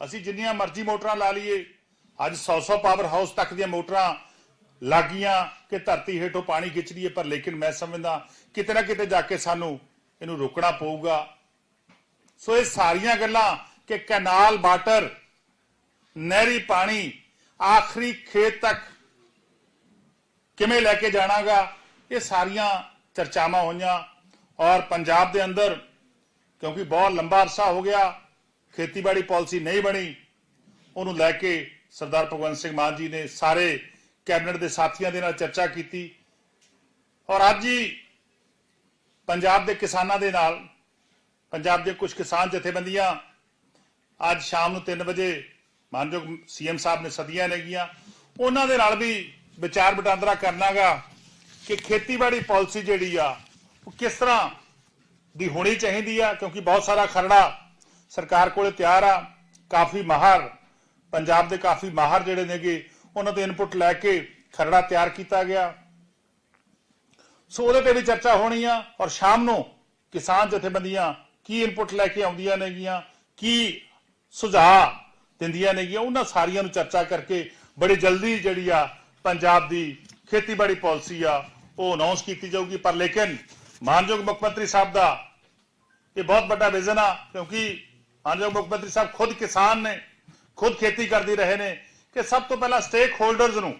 ਅਸੀਂ ਜਿੰਨੀਆਂ ਮਰਜ਼ੀ ਮੋਟਰਾਂ ਲਾ ਲਈਏ, ਅੱਜ 100-100 ਪਾਵਰ ਹਾਊਸ ਤੱਕ ਦੀਆਂ ਮੋਟਰਾਂ ਲੱਗੀਆਂ ਕਿ ਧਰਤੀ ਹੇਠੋਂ ਪਾਣੀ ਖਿੱਚ ਹੈ ਪਰ ਲੇਕਿਨ ਮੈਂ ਸਮਝਦਾ ਕਿਤੇ ਨਾ ਕਿਤੇ ਜਾ ਕੇ ਸਾਨੂੰ ਇਹਨੂੰ ਰੋਕਣਾ ਪਊਗਾ। ਸੋ ਇਹ ਸਾਰੀਆਂ ਗੱਲਾਂ ਕਿ ਕੈਨਾਲ ਵਾਟਰ ਨਹਿਰੀ ਪਾਣੀ ਆਖਰੀ ਖੇਤ ਤੱਕ ਕਿਵੇਂ ਲੈ ਕੇ ਜਾਣਾਗਾ, ਇਹ ਸਾਰੀਆਂ ਚਰਚਾਵਾਂ ਹੋਈਆਂ ਔਰ ਪੰਜਾਬ ਦੇ ਅੰਦਰ ਕਿਉਂਕਿ ਬਹੁਤ ਲੰਬਾ ਅਰਸਾ ਹੋ ਗਿਆ ਖੇਤੀਬਾੜੀ ਪਾਲਿਸੀ ਨਹੀਂ ਬਣੀ, ਉਹਨੂੰ ਲੈ ਕੇ ਸਰਦਾਰ ਭਗਵੰਤ ਸਿੰਘ ਮਾਨ ਜੀ ਨੇ ਸਾਰੇ ਕੈਬਨਿਟ ਦੇ ਸਾਥੀਆਂ ਦੇ ਨਾਲ ਚਰਚਾ ਕੀਤੀ। ਔਰ ਅੱਜ ਹੀ ਪੰਜਾਬ ਦੇ ਕਿਸਾਨਾਂ ਦੇ ਨਾਲ, ਪੰਜਾਬ ਦੇ ਕੁਝ ਕਿਸਾਨ ਜਥੇਬੰਦੀਆਂ ਅੱਜ ਸ਼ਾਮ ਨੂੰ 3 ਵਜੇ ਮਾਨਯੋਗ ਸੀਐਮ ਸਾਹਿਬ ਨੇ ਸਦੀਆਂ ਨੇਗੀਆਂ ਉਹਨਾਂ ਦੇ ਨਾਲ ਵੀ ਵਿਚਾਰ ਵਟਾਂਦਰਾ ਕਰਨਾਗਾ ਕਿ ਖੇਤੀਬਾੜੀ ਪਾਲਿਸੀ ਜਿਹੜੀ ਆ, ਉਹ ਕਿਸ ਤਰ੍ਹਾਂ ਦੀ ਹੋਣੀ ਚਾਹੀਦੀ ਆ, ਕਿਉਂਕਿ ਬਹੁਤ ਸਾਰਾ ਖਰੜਾ ਸਰਕਾਰ ਕੋਲੇ ਤਿਆਰ ਆ, ਕਾਫੀ ਮਾਹਰ, ਪੰਜਾਬ ਦੇ ਕਾਫੀ ਮਾਹਰ ਜਿਹੜੇ ਨੇਗੇ, ਉਹਨਾਂ ਤੋਂ ਇਨਪੁਟ ਲੈ ਕੇ ਖਰੜਾ ਤਿਆਰ ਕੀਤਾ ਗਿਆ। ਸੋ ਉਹਦੇ ਤੇ ਵੀ ਚਰਚਾ ਹੋਣੀ ਆ ਔਰ ਸ਼ਾਮ ਨੂੰ ਕਿਸਾਨ ਜਥੇਬੰਦੀਆਂ ਕੀ ਇਨਪੁਟ ਲੈ ਕੇ ਆਉਂਦੀਆਂ ਨੇਗੀਆਂ, ਕੀ ਸੁਝਾਅ ਦਿੰਦੀਆਂ ਨੇਗੀਆਂ, ਉਹਨਾਂ ਸਾਰੀਆਂ ਨੂੰ ਚਰਚਾ ਕਰਕੇ ਬੜੀ ਜਲਦੀ ਜਿਹੜੀ ਆ ਪੰਜਾਬ ਦੀ ਖੇਤੀਬਾੜੀ ਪਾਲਿਸੀ ਆ, ਉਹ ਅਨਾਉਂਸ ਕੀਤੀ ਜਾਊਗੀ। ਪਰ ਲੇਕਿਨ ਮਾਨਯੋਗ ਮੁੱਖ ਮੰਤਰੀ ਸਾਹਿਬ ਦਾ ਇਹ ਬਹੁਤ ਵੱਡਾ ਵਿਜ਼ਨ ਆ, ਕਿਉਂਕਿ ਮਾਨਯੋਗ ਮੁੱਖ ਮੰਤਰੀ ਸਾਹਿਬ, ਖੁਦ ਕਿਸਾਨ ਨੇ, ਖੁਦ ਖੇਤੀ ਕਰਦੇ ਰਹੇ ਨੇ ਕਿ ਸਭ ਤੋਂ ਪਹਿਲਾਂ ਸਟੇਕ ਹੋਲਡਰਸ ਨੂੰ,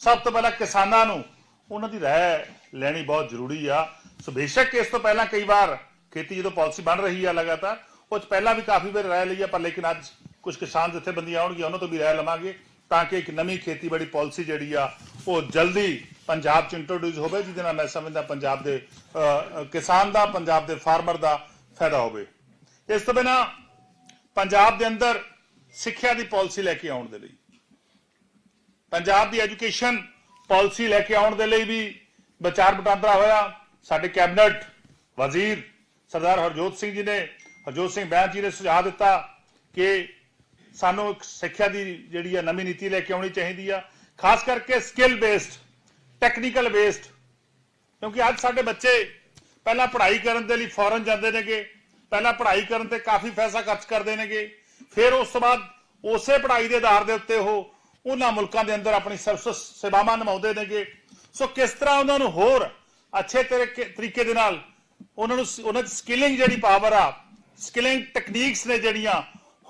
ਸਭ ਤੋਂ ਪਹਿਲਾਂ ਕਿਸਾਨਾਂ ਨੂੰ ਉਹਨਾਂ ਦੀ ਰਾਏ ਲੈਣੀ ਬਹੁਤ ਜ਼ਰੂਰੀ ਆ। ਸੋ ਬੇਸ਼ੱਕ ਇਸ ਤੋਂ ਪਹਿਲਾਂ ਕਈ ਵਾਰ ਖੇਤੀ ਜਦੋਂ ਪਾਲਿਸੀ ਬਣ ਰਹੀ ਆ ਲਗਾਤਾਰ, ਉਹ ਪਹਿਲਾਂ ਵੀ ਕਾਫੀ ਵਾਰ ਰਾਏ ਲਈ ਆ, ਪਰ ਲੇਕਿਨ ਅੱਜ ਕੁਝ ਕਿਸਾਨ ਜਥੇਬੰਦੀਆਂ ਆਉਣਗੀਆਂ, ਉਹਨਾਂ ਤੋਂ ਵੀ ਰਾਏ ਲਵਾਂਗੇ ਤਾਂ ਕਿ ਇੱਕ ਨਵੀਂ ਖੇਤੀਬਾੜੀ ਪਾਲਿਸੀ ਜਿਹੜੀ ਆ, ਉਹ ਜਲਦੀ ਪੰਜਾਬ ਚ ਇੰਟਰੋਡਿਊਸ ਹੋਵੇ, ਜਿਹਦੇ ਨਾਲ ਮੈਂ ਸਮਝਦਾ ਪੰਜਾਬ ਦੇ ਕਿਸਾਨ ਦਾ, ਪੰਜਾਬ ਦੇ ਫਾਰਮਰ ਦਾ ਫਾਇਦਾ ਹੋਵੇ। ਇਸ ਤੋਂ ਬਿਨਾ ਪੰਜਾਬ ਦੇ ਅੰਦਰ ਸਿੱਖਿਆ ਦੀ ਪਾਲਿਸੀ ਲੈ ਕੇ ਆਉਣ ਦੇ ਲਈ, ਪੰਜਾਬ ਦੀ ਐਜੂਕੇਸ਼ਨ ਪਾਲਿਸੀ ਲੈ ਕੇ ਆਉਣ ਦੇ ਲਈ ਵੀ ਵਿਚਾਰ ਵਟਾਂਦਰਾ ਹੋਇਆ। ਸਾਡੇ ਕੈਬਨਿਟ ਵਜ਼ੀਰ ਸਰਦਾਰ ਹਰਜੋਤ ਸਿੰਘ ਜੀ ਨੇ, ਹਰਜੋਤ ਸਿੰਘ ਬੈਂਸ ਜੀ ਨੇ ਸੁਝਾਅ ਦਿੱਤਾ ਕਿ ਸਾਨੂੰ ਇੱਕ ਸਿੱਖਿਆ ਦੀ ਜਿਹੜੀ ਆ ਨਵੀਂ ਨੀਤੀ ਲੈ ਕੇ ਆਉਣੀ ਚਾਹੀਦੀ ਆ। ਖਾਸ ਕਰਕੇ ਸਕਿੱਲ ਬੇਸਡ ਟੈਕਨੀਕਲ ਬੇਸਡ ਕਿਉਂਕਿ ਅੱਜ ਸਾਡੇ ਬੱਚੇ ਪਹਿਲਾਂ ਪੜ੍ਹਾਈ ਕਰਨ ਦੇ ਲਈ ਫੋਰਨ ਜਾਂਦੇ ਨੇਗੇ। ਪਹਿਲਾਂ ਪੜ੍ਹਾਈ ਕਰਨ ਤੇ ਕਾਫੀ ਪੈਸਾ ਖਰਚ ਕਰਦੇ ਨੇਗੇ। ਫਿਰ ਉਸ ਤੋਂ ਬਾਅਦ ਉਸੇ ਪੜ੍ਹਾਈ ਦੇ ਆਧਾਰ ਦੇ ਉੱਤੇ ਉਹ ਉਹਨਾਂ ਮੁਲਕਾਂ ਦੇ ਅੰਦਰ ਆਪਣੀ ਸਰਵਿਸ ਸੇਵਾਵਾਂ ਨਿਭਾਉਂਦੇ ਨੇਗੇ। ਸੋ ਕਿਸ ਤਰ੍ਹਾਂ ਉਹਨਾਂ ਨੂੰ ਹੋਰ ਅੱਛੇ ਤਰੀਕੇ ਤਰੀਕੇ ਦੇ ਨਾਲ ਉਹਨਾਂ ਨੂੰ ਉਹਨਾਂ ਦੀ ਸਕਿਲਿੰਗ ਜਿਹੜੀ ਪਾਵਰ ਆ ਸਕਿਲਿੰਗ ਟੈਕਨੀਕਸ ਨੇ ਜਿਹੜੀਆਂ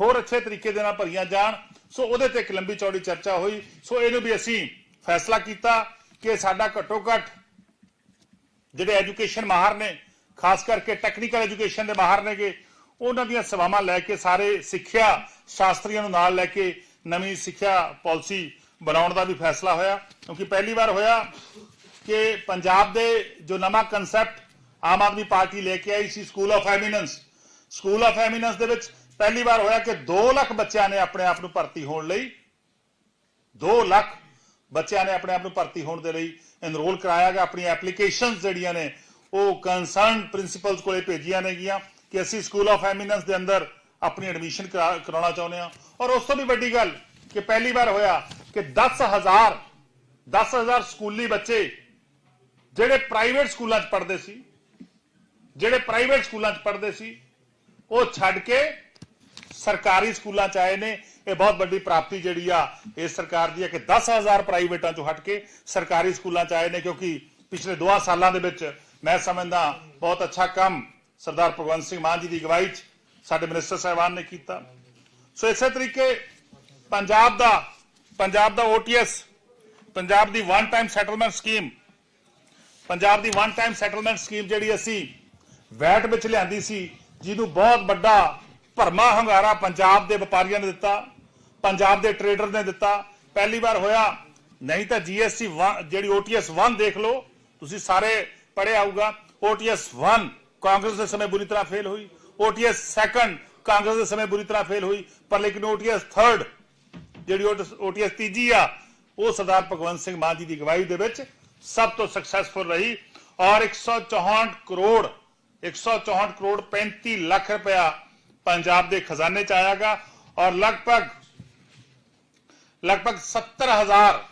ਹੋਰ ਅੱਛੇ ਤਰੀਕੇ ਦੇ ਨਾਲ ਭਰੀਆਂ ਜਾਣ। ਸੋ ਉਹਦੇ ਤੇ ਇੱਕ ਲੰਬੀ ਚੌੜੀ ਚਰਚਾ ਹੋਈ। ਸੋ ਇਹਨੂੰ ਵੀ ਅਸੀਂ ਫੈਸਲਾ ਕੀਤਾ ਕਿ ਸਾਡਾ ਘੱਟੋ ਘੱਟ ਜਿਹੜੇ ਐਜੂਕੇਸ਼ਨ ਮਾਹਰ ਨੇ ਖਾਸ ਕਰਕੇ ਟੈਕਨੀਕਲ ਐਜੂਕੇਸ਼ਨ ਦੇ ਮਾਹਰ ਨੇਗੇ। ਉਹਨਾਂ ਦੀਆਂ ਸੇਵਾਵਾਂ ਲੈ ਕੇ ਸਾਰੇ ਸਿੱਖਿਆ ਸ਼ਾਸਤਰੀਆਂ ਨੂੰ ਨਾਲ ਲੈ ਕੇ ਨਵੀਂ ਸਿੱਖਿਆ ਪਾਲਿਸੀ ਬਣਾਉਣ ਦਾ ਵੀ ਫੈਸਲਾ ਹੋਇਆ। ਕਿਉਂਕਿ ਪਹਿਲੀ ਵਾਰ ਹੋਇਆ ਕਿ ਪੰਜਾਬ ਦੇ ਜੋ ਨਵਾਂ ਕਨਸੈਪਟ ਆਮ ਆਦਮੀ ਪਾਰਟੀ ਲੈ ਕੇ ਆਈ ਸੀ school of eminence school of eminence ਦੇ ਵਿੱਚ ਪਹਿਲੀ ਵਾਰ ਹੋਇਆ ਕਿ 2 ਲੱਖ ਬੱਚਿਆਂ ਨੇ ਆਪਣੇ ਆਪ ਨੂੰ ਭਰਤੀ ਹੋਣ ਲਈ। 2 ਲੱਖ ਬੱਚਿਆਂ ਨੇ ਆਪਣੇ ਆਪ ਨੂੰ ਭਰਤੀ ਹੋਣ ਦੇ ਲਈ ਐਨਰੋਲ ਕਰਾਇਆ ਗਿਆ। ਆਪਣੀ ਐਪਲੀਕੇਸ਼ਨਸ ਜਿਹੜੀਆਂ ਨੇ ਉਹ ਕੰਸਰਨ ਪ੍ਰਿੰਸੀਪਲਸ ਕੋਲੇ ਭੇਜੀਆਂ ਨੇਗੀਆਂ ਕਿ ਅਸੀਂ ਸਕੂਲ ਆਫ ਐਮੀਨੈਂਸ ਦੇ ਅੰਦਰ ਆਪਣੀ ਐਡਮਿਸ਼ਨ ਕਰਾਉਣਾ ਚਾਹੁੰਦੇ ਹਾਂ। ਔਰ ਉਸ ਤੋਂ ਵੀ ਵੱਡੀ ਗੱਲ ਕਿ ਪਹਿਲੀ ਵਾਰ ਹੋਇਆ ਕਿ 10000 10000 ਸਕੂਲੀ ਬੱਚੇ ਜਿਹੜੇ ਪ੍ਰਾਈਵੇਟ ਸਕੂਲਾਂ 'ਚ ਪੜ੍ਹਦੇ ਸੀ, ਜਿਹੜੇ ਪ੍ਰਾਈਵੇਟ ਸਕੂਲਾਂ 'ਚ ਪੜ੍ਹਦੇ ਸੀ, ਉਹ ਛੱਡ ਕੇ ਸਰਕਾਰੀ ਸਕੂਲਾਂ 'ਚ ਆਏ ਨੇ। ਇਹ ਬਹੁਤ ਵੱਡੀ ਪ੍ਰਾਪਤੀ ਜਿਹੜੀ ਆ ਇਸ ਸਰਕਾਰ ਦੀ ਹੈ ਕਿ 10000 ਪ੍ਰਾਈਵੇਟਾਂ 'ਚੋਂ ਹਟ ਕੇ ਸਰਕਾਰੀ ਸਕੂਲਾਂ 'ਚ ਆਏ ਨੇ ਕਿਉਂਕਿ ਪਿਛਲੇ 2 ਸਾਲਾਂ ਦੇ ਵਿੱਚ ਮੈਂ ਸਮਝਦਾ ਬਹੁਤ ਅੱਛਾ ਕੰਮ ਸਰਦਾਰ ਭਗਵੰਤ ਸਿੰਘ ਮਾਨ ਜੀ ਦੀ ਅਗਵਾਈ 'ਚ ਸਾਡੇ ਮਿਨਿਸਟਰ ਸਾਹਿਬਾਨ ਨੇ ਕੀਤਾ। ਸੋ ਇਸੇ ਤਰੀਕੇ ਪੰਜਾਬ ਦਾ ਪੰਜਾਬ ਦਾ OTS ਪੰਜਾਬ ਦੀ one time settlement scheme Punjab ਦੀ ਵਨ ਟਾਈਮ ਸੈਟਲਮੈਂਟ ਸਕੀਮ ਜਿਹੜੀ ਅਸੀਂ ਵੈਟ ਵਿੱਚ ਲਿਆਂਦੀ ਸੀ, ਜਿਹਨੂੰ ਬਹੁਤ ਵੱਡਾ ਭਰਮਾ ਹੰਗਾਰਾ ਪੰਜਾਬ ਦੇ ਵਪਾਰੀਆਂ ਨੇ ਦਿੱਤਾ, ਪੰਜਾਬ ਦੇ ਟਰੇਡਰ ਨੇ ਦਿੱਤਾ। ਪਹਿਲੀ ਵਾਰ ਹੋਇਆ, ਨਹੀਂ ਤਾਂ GST ਜਿਹੜੀ OTS 1 ਦੇਖ ਲਓ, ਤੁਸੀਂ ਸਾਰੇ ਪੜ੍ਹਿਆ ਆਊਗਾ OTS 1 ਕਾਂਗਰਸ ਦੇ ਸਮੇਂ ਬੁਰੀ ਤਰ੍ਹਾਂ ਫੇਲ ਹੋਈ OTS 2 ਕਾਂਗਰਸ ਦੇ ਸਮੇਂ ਬੁਰੀ ਤਰ੍ਹਾਂ ਫੇਲ ਹੋਈ ਪਰ ਲੇਕਿਨ OTS 3 ਜਿਹੜੀ OTS ਤੀਜੀ ਆ ਉਹ ਸਰਦਾਰ ਭਗਵੰਤ ਸਿੰਘ ਮਾਨ ਜੀ ਦੀ ਅਗਵਾਈ ਦੇ ਵਿੱਚ ਸਭ ਤੋਂ ਸਕਸੈਸਫੁਲ ਰਹੀ ਔਰ 164 ਕਰੋੜ 164 ਕਰੋੜ 35 ਲੱਖ ਰੁਪਇਆ ਪੰਜਾਬ ਦੇ ਖਜ਼ਾਨੇ ਚ ਆਇਆਗਾ ਔਰ ਲਗਭਗ ਲਗਭਗ 70000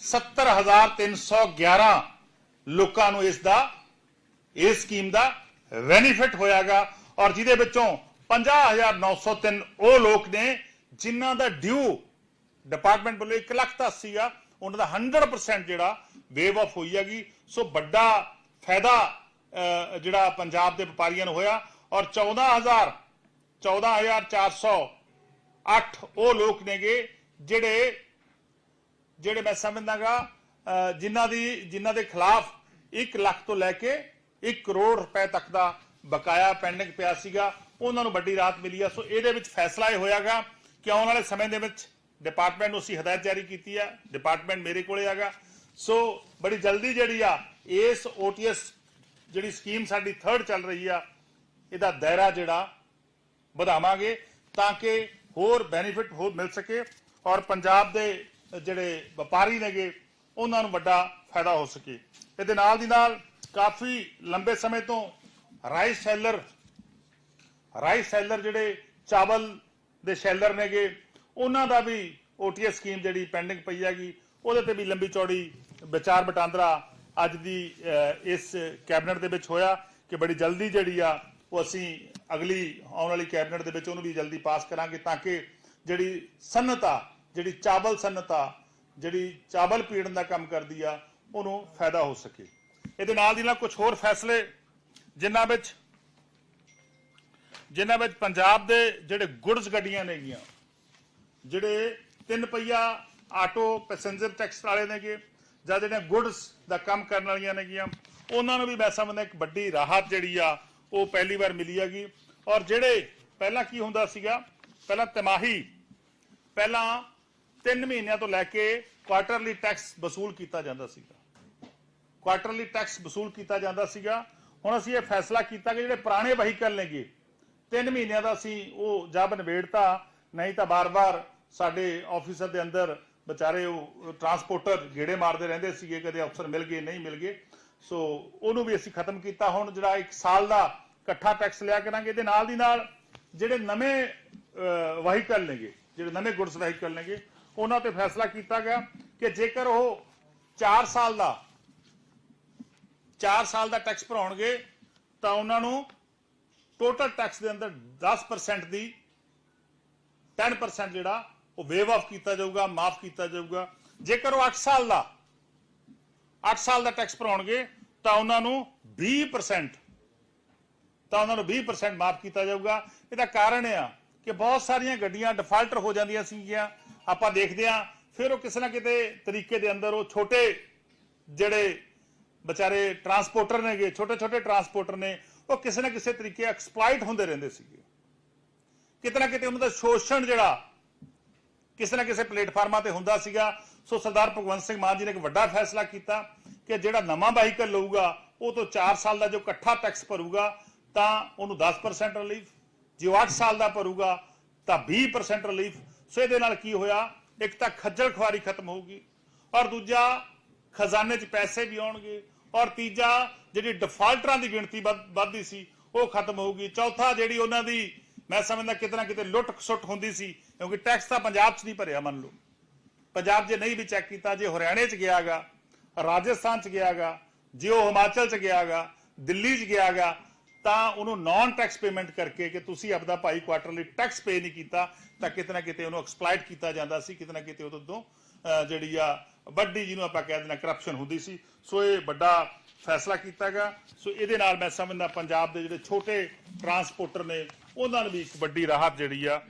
70311 ਲੋਕਾਂ ਨੂੰ ਇਸ ਦਾ ਇਸ ਸਕੀਮ ਦਾ ਬੈਨੀਫਿਟ ਹੋਇਆਗਾ। ਔਰ ਜਿਹਦੇ ਵਿੱਚੋਂ 50903 ਉਹ ਲੋਕ ਨੇ ਜਿਨ੍ਹਾਂ ਦਾ ਡਿਊ ਡਿਪਾਰਟਮੈਂਟ ਵੱਲੋਂ 1 ਲੱਖ ਦਾ ਸੀਗਾ ਉਹਨਾਂ ਦਾ 100% ਜਿਹੜਾ ਵੇਵ ਆਫ ਹੋਈ ਹੈਗੀ। ਸੋ ਵੱਡਾ ਫਾਇਦਾ ਜਿਹੜਾ ਪੰਜਾਬ ਦੇ ਵਪਾਰੀਆਂ ਨੂੰ ਹੋਇਆ। ਔਰ 14000 14408 ਉਹ ਲੋਕ ਨੇਗੇ ਜਿਹੜੇ ਜਿਹੜੇ ਮੈਂ ਸਮਝਦਾਗਾ ਅਹ, ਜਿਨ੍ਹਾਂ ਦੀ, ਜਿਨ੍ਹਾਂ ਦੇ ਖਿਲਾਫ 1 ਲੱਖ ਤੋਂ ਲੈ ਕੇ 1 ਕਰੋੜ ਰੁਪਏ ਤੱਕ ਦਾ ਬਕਾਇਆ ਪੈਂਡਿੰਗ ਪਿਆ ਸੀਗਾ, ਉਹਨਾਂ ਨੂੰ ਵੱਡੀ ਰਾਹਤ ਮਿਲੀ ਆ। ਸੋ ਇਹਦੇ ਵਿੱਚ ਫੈਸਲਾ ਇਹ ਹੋਇਆਗਾ ਕਿ ਆਉਣ ਵਾਲੇ ਸਮੇਂ ਦੇ ਵਿੱਚ ਡਿਪਾਰਟਮੈਂਟ ਨੂੰ ਅਸੀਂ ਹਦਾਇਤ ਜਾਰੀ ਕੀਤੀ ਆ, ਡਿਪਾਰਟਮੈਂਟ ਮੇਰੇ ਕੋਲੇ ਹੈਗਾ ਸੋ ਬੜੀ ਜਲਦੀ ਜਿਹੜੀ ਆ, ਇਸ OTS ਜਿਹੜੀ ਸਕੀਮ ਸਾਡੀ ਥਰਡ ਚੱਲ ਰਹੀ ਆ, ਇਹਦਾ ਦਾਇਰਾ ਜਿਹੜਾ ਵਧਾਵਾਂਗੇ ਤਾਂ ਕਿ ਹੋਰ ਬੈਨੀਫਿਟ ਹੋਰ ਮਿਲ ਸਕੇ ਔਰ ਪੰਜਾਬ ਦੇ ਜਿਹੜੇ ਵਪਾਰੀ ਨੇਗੇ ਉਹਨਾਂ ਨੂੰ ਵੱਡਾ ਫਾਇਦਾ ਹੋ ਸਕੇ। ਇਹਦੇ ਨਾਲ ਦੀ ਨਾਲ ਕਾਫੀ ਲੰਬੇ ਸਮੇਂ ਤੋਂ ਰਾਈਸ ਸੈਲਰ ਰਾਈਸ ਸੈਲਰ ਜਿਹੜੇ ਚਾਵਲ ਦੇ ਸ਼ੈਲਰ ਨੇਗੇ ਉਹਨਾਂ ਦਾ ਵੀ OTS ਸਕੀਮ ਜਿਹੜੀ ਪੈਂਡਿੰਗ ਪਈ ਹੈਗੀ, ਉਹਦੇ ਤੇ ਵੀ ਲੰਬੀ ਚੌੜੀ ਵਿਚਾਰ ਵਟਾਂਦਰਾ ਅੱਜ ਦੀ ਇਸ ਕੈਬਨਿਟ ਦੇ ਵਿੱਚ ਹੋਇਆ ਕਿ ਬੜੀ ਜਲਦੀ ਜਿਹੜੀ ਆ, ਉਹ ਅਸੀਂ ਅਗਲੀ ਆਉਣ ਵਾਲੀ ਕੈਬਨਿਟ ਦੇ ਵਿੱਚ ਉਹਨੂੰ ਵੀ ਜਲਦੀ ਪਾਸ ਕਰਾਂਗੇ ਤਾਂ ਕਿ ਜਿਹੜੀ ਸਨਅਤ ਆ ਜਿਹੜੀ ਚਾਵਲ ਸਨਅਤਾ ਜਿਹੜੀ ਚਾਵਲ ਪੀੜਨ ਦਾ ਕੰਮ ਕਰਦੀ ਆ, ਉਹਨੂੰ ਫਾਇਦਾ ਹੋ ਸਕੇ। ਇਹਦੇ ਨਾਲ ਦੀ ਨਾਲ ਕੁਝ ਹੋਰ ਫੈਸਲੇ, ਜਿਨ੍ਹਾਂ ਵਿੱਚ ਜਿਨ੍ਹਾਂ ਵਿੱਚ ਪੰਜਾਬ ਦੇ ਜਿਹੜੇ ਗੁੱਡਸ ਗੱਡੀਆਂ ਨੇਗੀਆਂ, ਜਿਹੜੇ ਤਿੰਨ ਪਹੀਆ ਆਟੋ ਪੈਸੇਂਜਰ ਟੈਕਸ ਵਾਲੇ ਨੇਗੇ, ਜਾਂ ਜਿਹੜੇ ਗੁੱਡਸ ਦਾ ਕੰਮ ਕਰਨ ਵਾਲੀਆਂ ਨੇਗੀਆਂ, ਉਹਨਾਂ ਨੂੰ ਵੀ ਮੈਂ ਸਮਝਦਾ ਇੱਕ ਵੱਡੀ ਰਾਹਤ ਜਿਹੜੀ ਆ, ਉਹ ਪਹਿਲੀ ਵਾਰ ਮਿਲੀ ਹੈਗੀ। ਔਰ ਜਿਹੜੇ ਪਹਿਲਾਂ ਕੀ ਹੁੰਦਾ ਸੀਗਾ, ਪਹਿਲਾਂ ਤਿਮਾਹੀ, ਪਹਿਲਾਂ 3 ਮਹੀਨਿਆਂ ਤੋਂ ਲੈ ਕੇ ਕੁਆਟਰਲੀ ਟੈਕਸ ਵਸੂਲ ਕੀਤਾ ਜਾਂਦਾ ਸੀਗਾ। ਕੁਆਟਰਲੀ ਟੈਕਸ ਵਸੂਲ ਕੀਤਾ ਜਾਂਦਾ ਸੀਗਾ। ਹੁਣ ਅਸੀਂ ਇਹ ਫੈਸਲਾ ਕੀਤਾ ਕਿ ਜਿਹੜੇ ਪੁਰਾਣੇ ਵਹੀਕਲ ਨੇਗੇ 3 ਮਹੀਨਿਆਂ ਦਾ ਅਸੀਂ ਉਹ ਜਬ ਨਿਬੇੜਤਾ, ਨਹੀਂ ਤਾਂ ਬਾਰ-ਬਾਰ ਸਾਡੇ ਆਫਿਸਰ ਦੇ ਅੰਦਰ ਵਿਚਾਰੇ ਉਹ ਟਰਾਂਸਪੋਰਟਰ ਗੇੜੇ ਮਾਰਦੇ ਰਹਿੰਦੇ ਸੀਗੇ, ਕਦੇ ਅਫਸਰ ਮਿਲ ਗਏ, ਨਹੀਂ ਮਿਲ ਗਏ। ਸੋ ਉਹਨੂੰ ਵੀ ਅਸੀਂ ਖਤਮ ਕੀਤਾ। ਹੁਣ ਜਿਹੜਾ 1 ਸਾਲ ਦਾ ਇਕੱਠਾ ਟੈਕਸ ਲਿਆ ਕਰਾਂਗੇ, ਇਹਦੇ ਨਾਲ ਦੀ ਨਾਲ ਜਿਹੜੇ ਨਵੇਂ ਵਹੀਕਲ ਨੇਗੇ, ਜਿਹੜੇ ਨਵੇਂ ਗੁੱਡਸ ਵਹੀਕਲ ਨੇਗੇ ਉਹਨਾਂ ਤੇ ਫੈਸਲਾ ਕੀਤਾ ਗਿਆ ਕਿ ਜੇਕਰ ਉਹ 4 ਸਾਲ ਦਾ 4 ਸਾਲ ਦਾ ਟੈਕਸ ਭਰਾਉਣਗੇ, ਤਾਂ ਉਹਨਾਂ ਨੂੰ ਟੋਟਲ ਟੈਕਸ ਦੇ ਅੰਦਰ 10% ਦੀ 10% ਜਿਹੜਾ, ਉਹ ਵੇਵ ਆਫ ਕੀਤਾ ਜਾਊਗਾ, ਮਾਫ ਕੀਤਾ ਜਾਊਗਾ। ਜੇਕਰ ਉਹ 8 ਸਾਲ ਦਾ 8 ਸਾਲ ਦਾ ਟੈਕਸ ਭਰਾਉਣਗੇ, ਤਾਂ ਉਹਨਾਂ ਨੂੰ 20% ਤਾਂ ਉਹਨਾਂ ਨੂੰ 20% ਮਾਫ ਕੀਤਾ ਜਾਊਗਾ। ਇਹਦਾ ਕਾਰਨ ਇਹ ਆ ਕਿ ਬਹੁਤ ਸਾਰੀਆਂ ਗੱਡੀਆਂ ਡਿਫਾਲਟਰ ਹੋ ਜਾਂਦੀਆਂ ਸੀਗੀਆਂ। ਆਪਾਂ ਦੇਖਦੇ ਆ ਫਿਰ ਉਹ ਕਿਸੇ ਨਾ ਕਿਤੇ ਤਰੀਕੇ ਦੇ ਅੰਦਰ ਉਹ ਛੋਟੇ ਜਿਹੜੇ ਵਿਚਾਰੇ ਟਰਾਂਸਪੋਰਟਰ ਨੇਗੇ ਛੋਟੇ ਛੋਟੇ ਟਰਾਂਸਪੋਰਟਰ ਨੇ, ਉਹ ਕਿਸੇ ਨਾ ਕਿਸੇ ਤਰੀਕੇ ਐਕਸਪਲੋਇਟ ਹੁੰਦੇ ਰਹਿੰਦੇ ਸੀਗੇ। ਕਿਤੇ ਨਾ ਕਿਤੇ ਉਹਨਾਂ ਦਾ ਸ਼ੋਸ਼ਣ ਜਿਹੜਾ ਕਿਸੇ ਨਾ ਕਿਸੇ ਪਲੇਟਫਾਰਮਾਂ ਤੇ ਹੁੰਦਾ ਸੀਗਾ। ਸੋ ਸਰਦਾਰ ਭਗਵੰਤ ਸਿੰਘ ਮਾਨ ਜੀ ਨੇ ਇੱਕ ਵੱਡਾ ਫੈਸਲਾ ਕੀਤਾ ਕਿ ਜਿਹੜਾ ਨਵਾਂ ਵਹੀਕਲ ਲਊਗਾ, ਉਹ ਤੋਂ 4 ਸਾਲ ਦਾ ਜੋ ਇਕੱਠਾ ਟੈਕਸ ਭਰੂਗਾ, ਤਾਂ ਉਹਨੂੰ 10% ਰਿਲੀਫ ਜੇ ਉਹ 8 ਸਾਲ ਦਾ ਭਰੂਗਾ, ਤਾਂ 20% ਰਿਲੀਫ ਸੋ ਇਹਦੇ ਨਾਲ ਕੀ ਹੋਇਆ? ਇੱਕ ਤਾਂ ਖੱਜਲ ਖੁਆਰੀ ਖਤਮ ਹੋਊਗੀ ਔਰ ਦੂਜਾ ਖਜ਼ਾਨੇ 'ਚ ਪੈਸੇ ਵੀ ਆਉਣਗੇ ਔਰ ਤੀਜਾ ਜਿਹੜੀ ਡਿਫਾਲਟਰਾਂ ਦੀ ਗਿਣਤੀ ਵੱਧ- ਵੱਧਦੀ ਸੀ, ਉਹ ਖਤਮ ਹੋਊਗੀ। ਚੌਥਾ ਜਿਹੜੀ ਉਹਨਾਂ ਦੀ ਮੈਂ ਸਮਝਦਾ ਕਿਤਨਾ ਕਿਤੇ ਲੁੱਟ ਖਸੁੱਟ ਹੁੰਦੀ ਸੀ, ਕਿਉਂਕਿ ਟੈਕਸ ਤਾਂ ਪੰਜਾਬ 'ਚ ਨਹੀਂ ਭਰਿਆ, ਮੰਨ ਲਓ। ਪੰਜਾਬ ਜੇ ਨਹੀਂ ਵੀ ਚੈੱਕ ਕੀਤਾ, ਜੇ ਹਰਿਆਣੇ 'ਚ ਗਿਆਗਾ, ਰਾਜਸਥਾਨ 'ਚ ਗਿਆਗਾ, ਜੇ ਉਹ ਹਿਮਾਚਲ 'ਚ ਗਿਆਗਾ, ਦਿੱਲੀ 'ਚ ਗਿਆਗਾ ਤਾਂ ਉਹਨੂੰ ਨਾਨ ਟੈਕਸ ਪੇਮੈਂਟ ਕਰਕੇ ਕਿ ਤੁਸੀਂ ਆਪਦਾ ਭਾਈ ਕੁਆਟਰਲੀ ਟੈਕਸ ਪੇ ਨਹੀਂ ਕੀਤਾ, ਤਾਂ ਕਿਤੇ ਨਾ ਕਿਤੇ ਉਹਨੂੰ ਐਕਸਪਲੋਇਟ ਕੀਤਾ ਜਾਂਦਾ ਸੀ, ਕਿਤੇ ਨਾ ਕਿਤੇ ਉਹਦੇ ਤੋਂ ਜਿਹੜੀ ਆ ਵੱਡੀ ਜਿਹਨੂੰ ਆਪਾਂ ਕਹਿ ਦਿੰਦੇ ਕਰਪਸ਼ਨ ਹੁੰਦੀ ਸੀ। ਸੋ ਇਹ ਵੱਡਾ ਫੈਸਲਾ ਕੀਤਾਗਾ ਸੋ ਇਹਦੇ ਨਾਲ ਮੈਂ ਸਮਝਦਾ ਪੰਜਾਬ ਦੇ ਜਿਹੜੇ ਛੋਟੇ ਟਰਾਂਸਪੋਰਟਰ ਨੇ, ਉਹਨਾਂ ਨੂੰ ਵੀ ਇੱਕ ਵੱਡੀ ਰਾਹਤ ਜਿਹੜੀ ਆ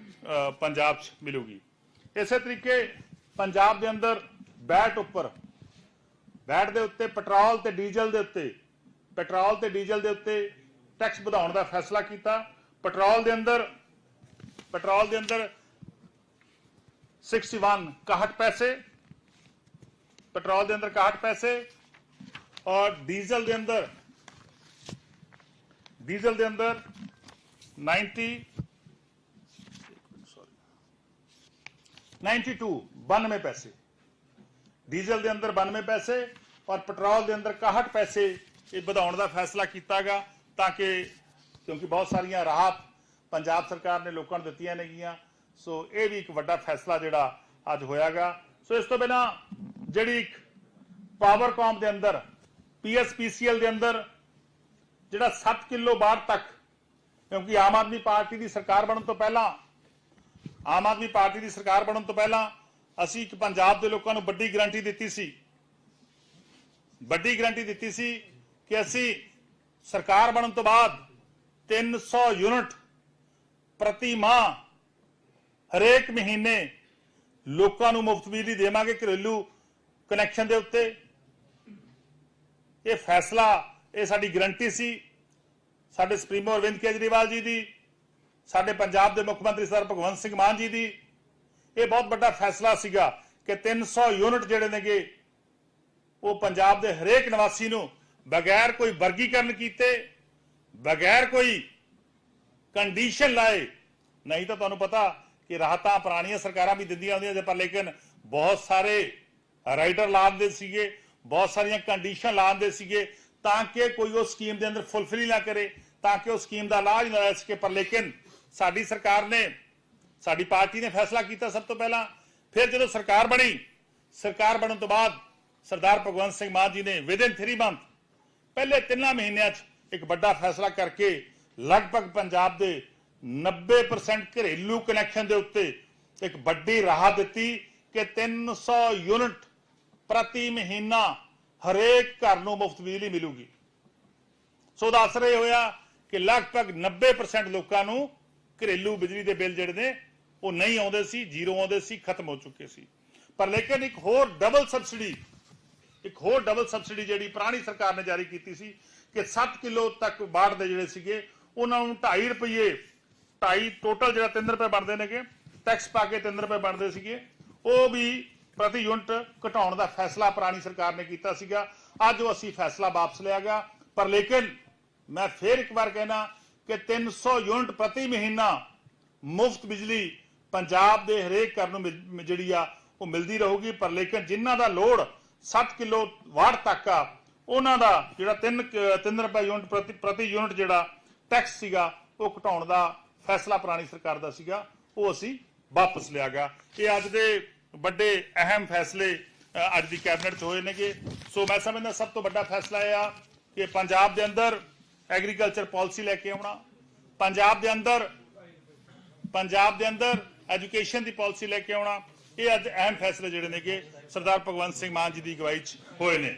ਪੰਜਾਬ 'ਚ ਮਿਲੂਗੀ। ਇਸੇ ਤਰੀਕੇ ਪੰਜਾਬ ਦੇ ਅੰਦਰ ਬੈਟ ਉੱਪਰ, ਬੈਟ ਦੇ ਉੱਤੇ ਪੈਟਰੋਲ ਤੇ ਡੀਜ਼ਲ ਦੇ ਉੱਤੇ ਪੈਟਰੋਲ ਤੇ ਡੀਜ਼ਲ ਦੇ ਉੱਤੇ ਟੈਕਸ ਵਧਾਉਣ ਦਾ ਫੈਸਲਾ ਕੀਤਾ। ਪੈਟਰੋਲ ਦੇ ਅੰਦਰ, ਪੈਟਰੋਲ ਦੇ ਅੰਦਰ 61 61 ਪੈਸੇ, ਪੈਟਰੋਲ ਦੇ ਅੰਦਰ 61 ਪੈਸੇ ਔਰ ਡੀਜ਼ਲ ਦੇ ਅੰਦਰ, ਡੀਜ਼ਲ ਦੇ ਅੰਦਰ 90 92 92 ਪੈਸੇ। ਡੀਜ਼ਲ ਦੇ ਅੰਦਰ 92 ਪੈਸੇ ਔਰ ਪੈਟਰੋਲ ਦੇ ਅੰਦਰ 61 ਪੈਸੇ ਇਹ ਵਧਾਉਣ ਦਾ ਫੈਸਲਾ ਕੀਤਾਗਾ। ਤਾਂ ਕਿ ਕਿਉਂਕਿ ਬਹੁਤ ਸਾਰੀਆਂ ਰਾਹਤ ਪੰਜਾਬ ਸਰਕਾਰ ਨੇ ਲੋਕਾਂ ਨੂੰ ਦਿੱਤੀਆਂ ਨੇਗੀਆਂ। ਸੋ ਇਹ ਵੀ ਇੱਕ ਵੱਡਾ ਫੈਸਲਾ ਜਿਹੜਾ ਅੱਜ ਹੋਇਆਗਾ। ਸੋ ਇਸ ਤੋਂ ਬਿਨਾ ਜਿਹੜੀ ਪਾਵਰਕਾਮ ਦੇ ਅੰਦਰ ਪੀਐਸਪੀਸੀਐਲ ਦੇ ਅੰਦਰ ਜਿਹੜਾ 7 ਕਿਲੋ ਬਾਹਰ ਤੱਕ, ਕਿਉਂਕਿ ਆਮ ਆਦਮੀ ਪਾਰਟੀ ਦੀ ਸਰਕਾਰ ਬਣਨ ਤੋਂ ਪਹਿਲਾਂ, ਆਮ ਆਦਮੀ ਪਾਰਟੀ ਦੀ ਸਰਕਾਰ ਬਣਨ ਤੋਂ ਪਹਿਲਾਂ ਅਸੀਂ ਇੱਕ ਪੰਜਾਬ ਦੇ ਲੋਕਾਂ ਨੂੰ ਵੱਡੀ ਗਰੰਟੀ ਦਿੱਤੀ ਸੀ। ਵੱਡੀ ਗਰੰਟੀ ਦਿੱਤੀ ਸੀ ਕਿ ਅਸੀਂ ਸਰਕਾਰ ਬਣਨ ਤੋਂ ਬਾਅਦ 300 ਯੂਨਿਟ ਪ੍ਰਤੀ ਮਾਹ ਹਰੇਕ ਮਹੀਨੇ ਲੋਕਾਂ ਨੂੰ ਮੁਫਤ ਬਿਜਲੀ ਦੇਵਾਂਗੇ ਘਰੇਲੂ ਕਨੈਕਸ਼ਨ ਦੇ ਉੱਤੇ। ਇਹ ਫੈਸਲਾ, ਇਹ ਸਾਡੀ ਗਰੰਟੀ ਸੀ। ਸਾਡੇ ਸੁਪਰੀਮੋ ਅਰਵਿੰਦ ਕੇਜਰੀਵਾਲ ਜੀ ਦੀ, ਸਾਡੇ ਪੰਜਾਬ ਦੇ ਮੁੱਖ ਮੰਤਰੀ ਸਰ ਭਗਵੰਤ ਸਿੰਘ ਮਾਨ ਜੀ ਦੀ। ਇਹ ਬਹੁਤ ਵੱਡਾ ਫੈਸਲਾ ਸੀਗਾ ਕਿ 300 ਯੂਨਿਟ ਜਿਹੜੇ ਨੇਗੇ, ਉਹ ਪੰਜਾਬ ਦੇ ਹਰੇਕ ਨਿਵਾਸੀ ਨੂੰ ਬਗੈਰ ਕੋਈ ਵਰਗੀਕਰਨ ਕੀਤੇ ਬਗੈਰ ਕੋਈ ਕੰਡੀਸ਼ਨ ਲਾਏ ਨਹੀਂ ਤਾਂ ਤੁਹਾਨੂੰ ਪਤਾ ਕਿ ਰਾਹਤਾਂ ਪੁਰਾਣੀਆਂ ਸਰਕਾਰਾਂ ਵੀ ਦਿੰਦੀਆਂ ਹੁੰਦੀਆਂ ਸੀ ਪਰ ਲੇਕਿਨ ਬਹੁਤ ਸਾਰੇ ਰਾਈਡਰ ਲਾਉਂਦੇ ਸੀਗੇ ਬਹੁਤ ਸਾਰੀਆਂ ਕੰਡੀਸ਼ਨ ਲਾਉਂਦੇ ਸੀਗੇ ਤਾਂ ਕਿ ਕੋਈ ਉਹ ਸਕੀਮ ਦੇ ਅੰਦਰ ਫੁੱਲਫਿਲ ਨਾ ਕਰੇ ਤਾਂ ਕਿ ਉਹ ਸਕੀਮ ਦਾ ਲਾਭ ਹੀ ਨਾ ਲੈ ਸਕੇ ਪਰ ਲੇਕਿਨ ਸਾਡੀ ਸਰਕਾਰ ਨੇ ਸਾਡੀ ਪਾਰਟੀ ਨੇ ਫੈਸਲਾ ਕੀਤਾ ਸਭ ਤੋਂ ਪਹਿਲਾਂ ਫਿਰ ਜਦੋਂ ਸਰਕਾਰ ਬਣੀ ਸਰਕਾਰ ਬਣਨ ਤੋਂ ਬਾਅਦ ਸਰਦਾਰ ਭਗਵੰਤ ਸਿੰਘ ਮਾਨ ਜੀ ਨੇ ਵਿਦਿਨ 3 ਮੰਥ ਪਹਿਲੇ ਤਿੰਨਾਂ ਮਹੀਨਿਆਂ 'ਚ ਇੱਕ ਵੱਡਾ ਫੈਸਲਾ ਕਰਕੇ ਲਗਭਗ ਪੰਜਾਬ ਦੇ 90% ਘਰੇਲੂ ਕਨੈਕਸ਼ਨ ਦੇ ਉੱਤੇ ਇੱਕ ਵੱਡੀ ਰਾਹਤ ਦਿੱਤੀ ਕਿ 300 ਯੂਨਿਟ ਪ੍ਰਤੀ ਮਹੀਨਾ ਹਰੇਕ ਘਰ ਨੂੰ ਮੁਫਤ ਬਿਜਲੀ ਮਿਲੂਗੀ। ਸੋ ਦਾ ਅਸਰ ਇਹ ਹੋਇਆ ਕਿ ਲਗਭਗ 90% ਲੋਕਾਂ ਨੂੰ ਘਰੇਲੂ ਬਿਜਲੀ ਦੇ ਬਿੱਲ ਜਿਹੜੇ ਨੇ, ਉਹ ਨਹੀਂ ਆਉਂਦੇ ਸੀ, ਜ਼ੀਰੋ ਆਉਂਦੇ ਸੀ, ਖਤਮ ਹੋ ਚੁੱਕੇ ਸੀ। ਪਰ ਲੇਕਿਨ ਇੱਕ ਹੋਰ ਡਬਲ ਸਬਸਿਡੀ ਇੱਕ ਹੋਰ ਡਬਲ ਸਬਸਿਡੀ ਜਿਹੜੀ ਪੁਰਾਣੀ ਸਰਕਾਰ ਨੇ ਜਾਰੀ ਕੀਤੀ ਸੀ ਕਿ 7 ਕਿਲੋ ਤੱਕ ਬਾੜ ਦੇ ਜਿਹੜੇ ਸੀਗੇ, ਉਹਨਾਂ ਨੂੰ 2.5 ਰੁਪਏ 2.5 ਟੋਟਲ ਜਿਹੜਾ 3 ਰੁਪਏ ਬਣਦੇ ਨੇਗੇ ਟੈਕਸ ਪਾ ਕੇ 3 ਰੁਪਏ ਬਣਦੇ ਸੀਗੇ। ਉਹ ਵੀ ਪ੍ਰਤੀ ਯੂਨਿਟ ਘਟਾਉਣ ਦਾ ਫੈਸਲਾ ਪੁਰਾਣੀ ਸਰਕਾਰ ਨੇ ਕੀਤਾ ਸੀਗਾ। ਅੱਜ ਉਹ ਅਸੀਂ ਫੈਸਲਾ ਵਾਪਸ ਲਿਆ ਗਿਆ। ਪਰ ਲੇਕਿਨ ਮੈਂ ਫੇਰ ਇੱਕ ਵਾਰ ਕਹਿਣਾ ਕਿ 300 ਯੂਨਿਟ ਪ੍ਰਤੀ ਮਹੀਨਾ ਮੁਫਤ ਬਿਜਲੀ ਪੰਜਾਬ ਦੇ ਹਰੇਕ ਘਰ ਨੂੰ ਮਿਲ- ਜਿਹੜੀ ਆ, ਉਹ ਮਿਲਦੀ ਰਹੂਗੀ। ਪਰ ਲੇਕਿਨ ਜਿਨ੍ਹਾਂ ਦਾ ਲੋੜ 7 ਕਿਲੋ ਵਾਟ ਤੱਕ ਆ, ਉਹਨਾਂ ਦਾ ਜਿਹੜਾ 3 3 ਰੁਪਏ ਯੂਨਿਟ ਪ੍ਰਤੀ ਪ੍ਰਤੀ ਯੂਨਿਟ ਜਿਹੜਾ ਟੈਕਸ ਸੀਗਾ, ਉਹ ਘਟਾਉਣ ਦਾ ਫੈਸਲਾ ਪੁਰਾਣੀ ਸਰਕਾਰ ਦਾ ਸੀਗਾ, ਉਹ ਅਸੀਂ ਵਾਪਸ ਲਿਆ ਗਿਆ। ਇਹ ਅੱਜ ਦੇ ਵੱਡੇ ਅਹਿਮ ਫੈਸਲੇ ਅੱਜ ਦੀ ਕੈਬਨਿਟ 'ਚ ਹੋਏ ਨੇਗੇ। ਸੋ ਮੈਂ ਸਮਝਦਾ ਸਭ ਤੋਂ ਵੱਡਾ ਫੈਸਲਾ ਇਹ ਆ ਕਿ ਪੰਜਾਬ ਦੇ ਅੰਦਰ ਐਗਰੀਕਲਚਰ ਪਾਲਿਸੀ ਲੈ ਕੇ ਆਉਣਾ, ਪੰਜਾਬ ਦੇ ਅੰਦਰ, ਪੰਜਾਬ ਦੇ ਅੰਦਰ ਐਜੂਕੇਸ਼ਨ ਦੀ ਪਾਲਿਸੀ ਲੈ ਕੇ ਆਉਣਾ ਇਹ ਅੱਜ ਅਹਿਮ ਫੈਸਲੇ ਜਿਹੜੇ ਨੇਗੇ ਸਰਦਾਰ ਭਗਵੰਤ ਸਿੰਘ ਮਾਨ ਜੀ ਦੀ ਅਗਵਾਈ 'ਚ ਹੋਏ ਨੇ।